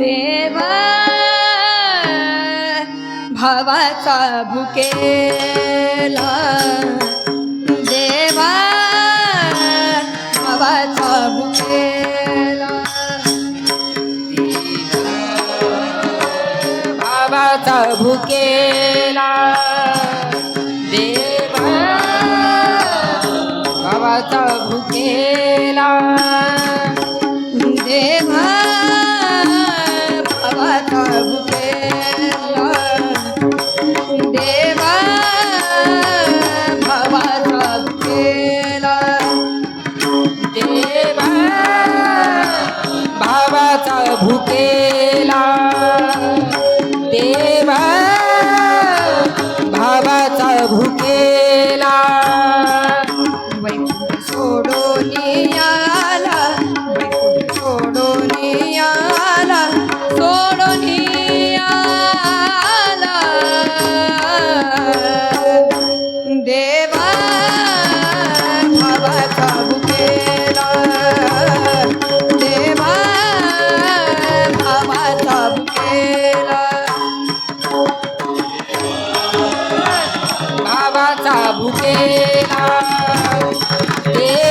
देव भावाचा भुकेला. देवा भुकेला. भावाचा भुकेला. देवा भावाचा भुकेला. देवा भावाचा भावाचा भुकेला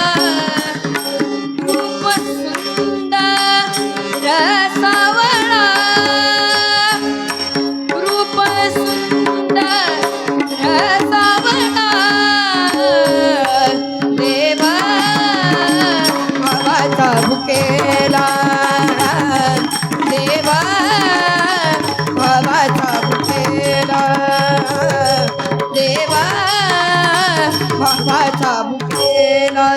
भावाचा भुकेला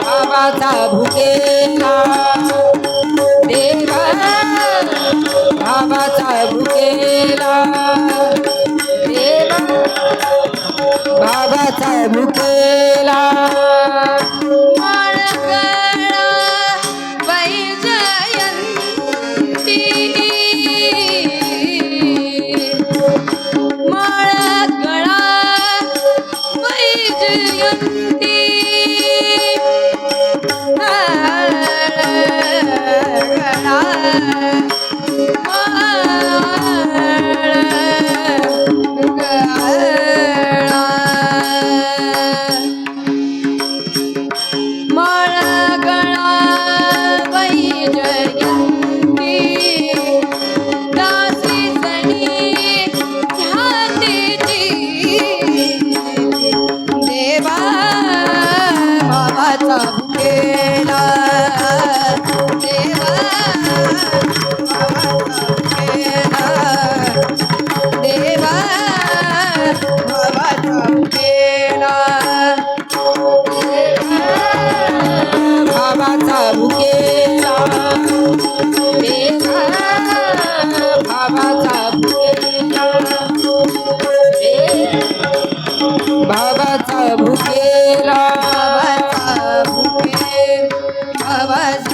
भावाचा भुकेला देवा भावाचा भुकेला देवा भावाचा भुकेला भावाचा भुकेला देवा देवा भावाचा भुकेला भावाचा भुकेला देवा भावाचा भावाचा भुकेला. அவச